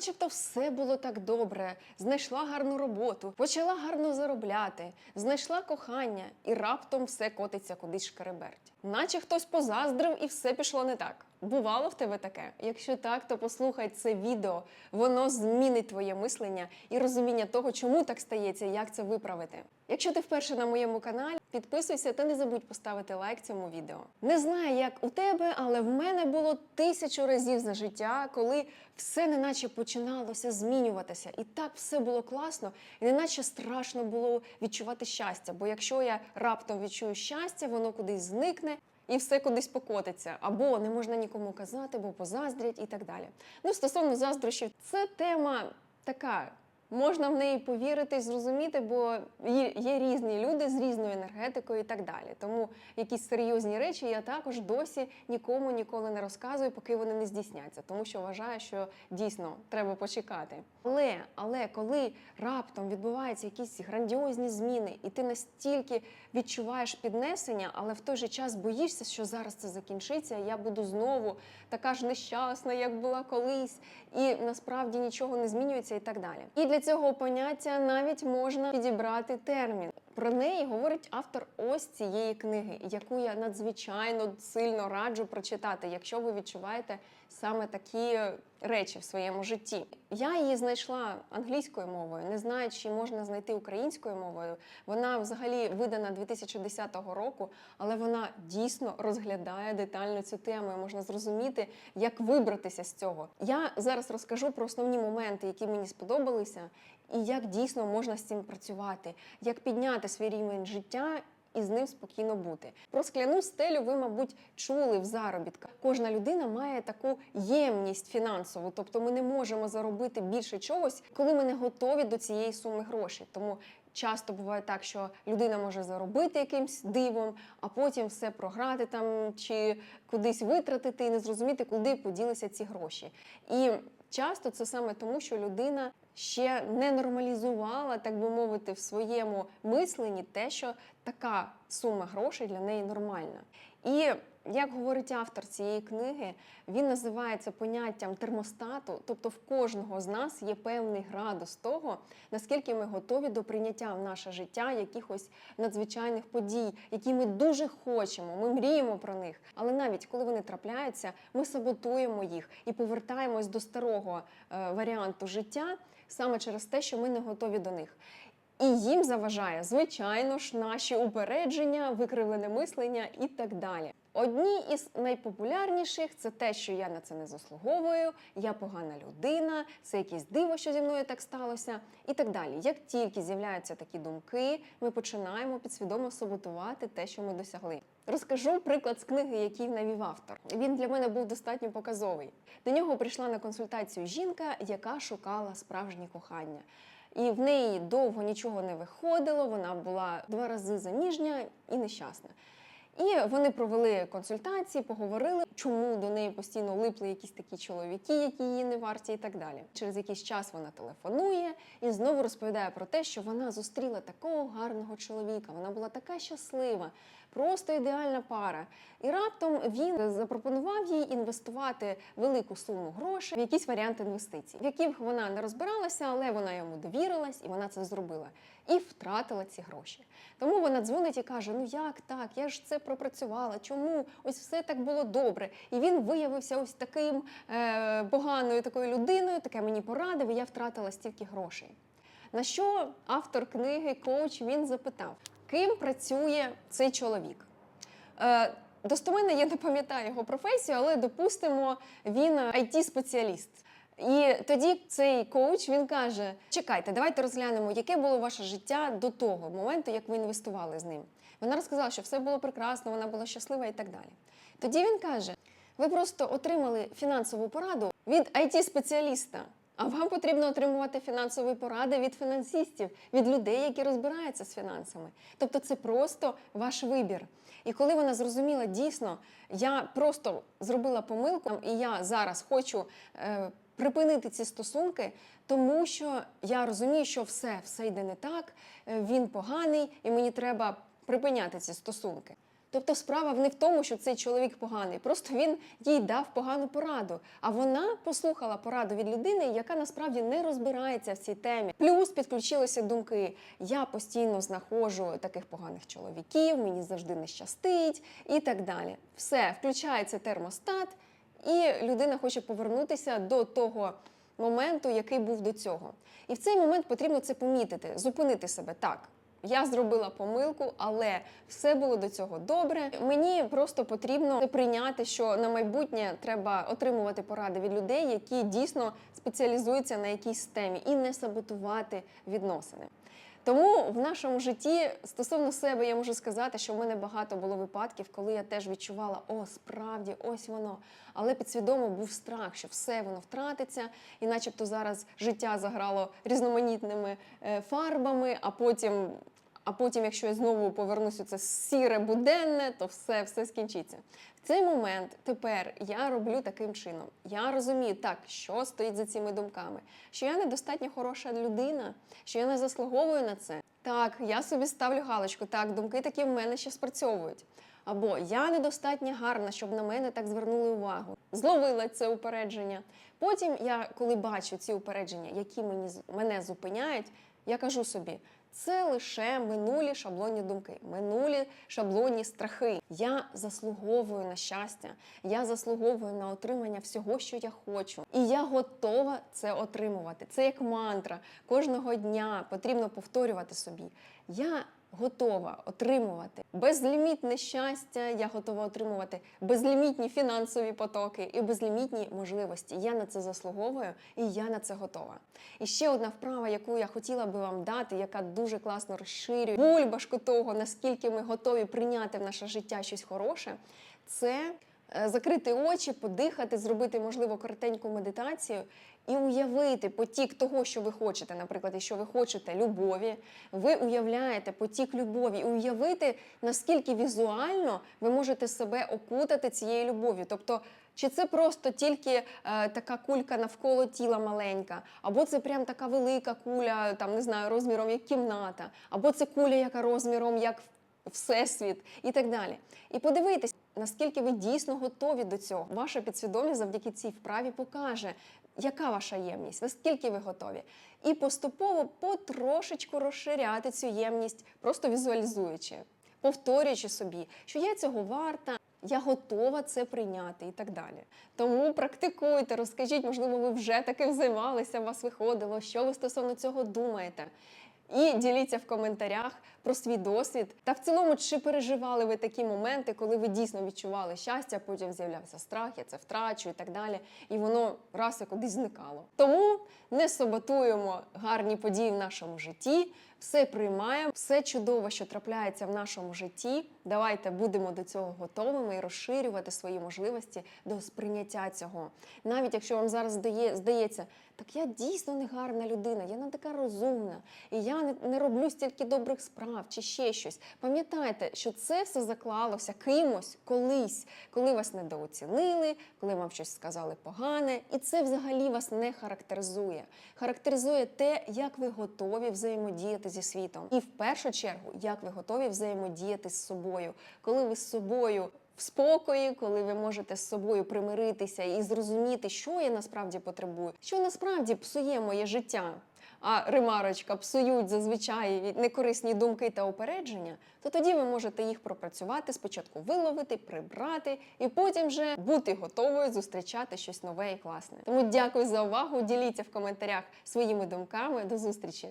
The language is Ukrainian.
начебто все було так добре, знайшла гарну роботу, почала гарно заробляти, знайшла кохання, і раптом все котиться кудись шкереберть. Наче хтось позаздрив і все пішло не так. Бувало в тебе таке? Якщо так, то послухай це відео. Воно змінить твоє мислення і розуміння того, чому так стається, як це виправити. Якщо ти вперше на моєму каналі, підписуйся та не забудь поставити лайк цьому відео. Не знаю, як у тебе, але в мене було тисячу разів за життя, коли все неначе починалося змінюватися, і так все було класно, і неначе страшно було відчувати щастя. Бо якщо я раптом відчую щастя, воно кудись зникне. І все кудись покотиться, або не можна нікому казати, бо позаздрять і так далі. Ну, стосовно заздрощів, це тема така. Можна в неї повірити зрозуміти, бо є, різні люди з різною енергетикою і так далі. Тому якісь серйозні речі я також досі нікому ніколи не розказую, поки вони не здійсняться, тому що вважаю, що дійсно треба почекати. Але, але коли раптом відбуваються якісь грандіозні зміни, і ти настільки відчуваєш піднесення, але в той же час боїшся, що зараз це закінчиться, і я буду знову така ж нещасна, як була колись, і насправді нічого не змінюється і так далі. І для цього поняття навіть можна підібрати термін. Про неї говорить автор ось цієї книги, яку я надзвичайно сильно раджу прочитати, якщо ви відчуваєте саме такі речі в своєму житті. Я її знайшла англійською мовою, не знаю, чи можна знайти українською мовою. Вона взагалі видана 2010 року, але вона дійсно розглядає детально цю тему. і Можна зрозуміти, як вибратися з цього. Я зараз розкажу про основні моменти, які мені сподобалися, і як дійсно можна з цим працювати, як підняти свій рівень життя. І з ним спокійно бути. Про скляну стелю ви, мабуть, чули в заробітках. Кожна людина має таку ємність фінансову, тобто ми не можемо заробити більше чогось, коли ми не готові до цієї суми грошей. Тому часто буває так, що людина може заробити якимсь дивом, а потім все програти там чи кудись витратити і не зрозуміти, куди поділися ці гроші. І часто це саме тому, що людина ще не нормалізувала, так би мовити, в своєму мисленні те, що така сума грошей для неї нормальна. І як говорить автор цієї книги, він називає це поняттям термостату, тобто в кожного з нас є певний градус того, наскільки ми готові до прийняття в наше життя якихось надзвичайних подій, які ми дуже хочемо, ми мріємо про них. Але навіть коли вони трапляються, ми саботуємо їх і повертаємось до старого е, варіанту життя саме через те, що ми не готові до них. І їм заважає, звичайно ж, наші упередження, викривлене мислення і так далі. Одні із найпопулярніших це те, що я на це не заслуговую, я погана людина, це якесь диво, що зі мною так сталося, і так далі. Як тільки з'являються такі думки, ми починаємо підсвідомо саботувати те, що ми досягли. Розкажу приклад з книги, який навів автор. Він для мене був достатньо показовий. До нього прийшла на консультацію жінка, яка шукала справжнє кохання. І в неї довго нічого не виходило. Вона була два рази заміжня і нещасна. І вони провели консультації, поговорили, чому до неї постійно липли якісь такі чоловіки, які її не варті, і так далі. Через якийсь час вона телефонує і знову розповідає про те, що вона зустріла такого гарного чоловіка. Вона була така щаслива, просто ідеальна пара. І раптом він запропонував їй інвестувати велику суму грошей в якісь варіанти інвестицій, в яких вона не розбиралася, але вона йому довірилась і вона це зробила. І втратила ці гроші. Тому вона дзвонить і каже: Ну як так? Я ж це пропрацювала. Чому ось все так було добре? І він виявився ось таким е, поганою такою людиною, таке мені порадив, і я втратила стільки грошей. На що автор книги, коуч, він запитав, ким працює цей чоловік? Е, Достоменно я не пам'ятаю його професію, але допустимо, він it спеціаліст І тоді цей коуч він каже: Чекайте, давайте розглянемо, яке було ваше життя до того моменту, як ви інвестували з ним. Вона розказала, що все було прекрасно, вона була щаслива і так далі. Тоді він каже: ви просто отримали фінансову пораду від it спеціаліста а вам потрібно отримувати фінансові поради від фінансистів, від людей, які розбираються з фінансами. Тобто це просто ваш вибір. І коли вона зрозуміла, дійсно, я просто зробила помилку, і я зараз хочу. Е, Припинити ці стосунки, тому що я розумію, що все, все йде не так, е, він поганий, і мені треба припиняти ці стосунки. Тобто справа не в тому, що цей чоловік поганий, просто він їй дав погану пораду. А вона послухала пораду від людини, яка насправді не розбирається в цій темі. Плюс підключилися думки: я постійно знаходжу таких поганих чоловіків, мені завжди не щастить і так далі. Все, включається термостат, і людина хоче повернутися до того моменту, який був до цього. І в цей момент потрібно це помітити, зупинити себе так. Я зробила помилку, але все було до цього добре. Мені просто потрібно прийняти, що на майбутнє треба отримувати поради від людей, які дійсно спеціалізуються на якійсь темі, і не саботувати відносини. Тому в нашому житті стосовно себе я можу сказати, що в мене багато було випадків, коли я теж відчувала, о, справді, ось воно. Але підсвідомо був страх, що все воно втратиться, і начебто зараз життя заграло різноманітними е, фарбами, а потім. А потім, якщо я знову повернуся це сіре буденне, то все, все скінчиться. В цей момент тепер я роблю таким чином. Я розумію, так, що стоїть за цими думками, що я недостатньо хороша людина, що я не заслуговую на це. Так, я собі ставлю галочку, так, думки такі в мене ще спрацьовують. Або я недостатньо гарна, щоб на мене так звернули увагу. Зловила це упередження. Потім я, коли бачу ці упередження, які мені мене зупиняють, я кажу собі. Це лише минулі шаблонні думки, минулі шаблонні страхи. Я заслуговую на щастя, я заслуговую на отримання всього, що я хочу. І я готова це отримувати. Це як мантра. Кожного дня потрібно повторювати собі. Я готова отримувати безлімітне щастя, я готова отримувати безлімітні фінансові потоки і безлімітні можливості. Я на це заслуговую і я на це готова. І ще одна вправа, яку я хотіла би вам дати, яка дуже класно розширює бульбашку того, наскільки ми готові прийняти в наше життя щось хороше, це закрити очі, подихати, зробити, можливо, коротеньку медитацію і уявити потік того, що ви хочете, наприклад, якщо ви хочете любові, ви уявляєте потік любові, і уявити, наскільки візуально ви можете себе окутати цією любов'ю. Тобто, чи це просто тільки е, така кулька навколо тіла маленька, або це прям така велика куля, там не знаю, розміром як кімната, або це куля, яка розміром як всесвіт і так далі. І подивитись, наскільки ви дійсно готові до цього. Ваша підсвідомість завдяки цій вправі покаже, яка ваша ємність, наскільки ви готові. І поступово потрошечку розширяти цю ємність, просто візуалізуючи, повторюючи собі, що я цього варта. Я готова це прийняти і так далі. Тому практикуйте, розкажіть, можливо, ви вже таким займалися, у вас виходило, що ви стосовно цього думаєте. І діліться в коментарях про свій досвід. Та в цілому, чи переживали ви такі моменти, коли ви дійсно відчували щастя, потім з'являвся страх, я це втрачу і так далі. І воно раз і кудись зникало. Тому не саботуємо гарні події в нашому житті, все приймаємо, все чудово, що трапляється в нашому житті. Давайте будемо до цього готовими і розширювати свої можливості до сприйняття цього. Навіть якщо вам зараз здає, здається, так я дійсно не гарна людина, я не така розумна, і я не, не роблю стільки добрих справ чи ще щось. Пам'ятайте, що це все заклалося кимось колись, коли вас недооцінили, коли вам щось сказали погане, і це взагалі вас не характеризує. Характеризує те, як ви готові взаємодіяти зі світом, і в першу чергу, як ви готові взаємодіяти з собою, коли ви з собою. В спокої, коли ви можете з собою примиритися і зрозуміти, що я насправді потребую, що насправді псує моє життя. А ремарочка псують зазвичай некорисні думки та упередження, то тоді ви можете їх пропрацювати, спочатку виловити, прибрати, і потім вже бути готовою зустрічати щось нове і класне. Тому дякую за увагу. Діліться в коментарях своїми думками. До зустрічі!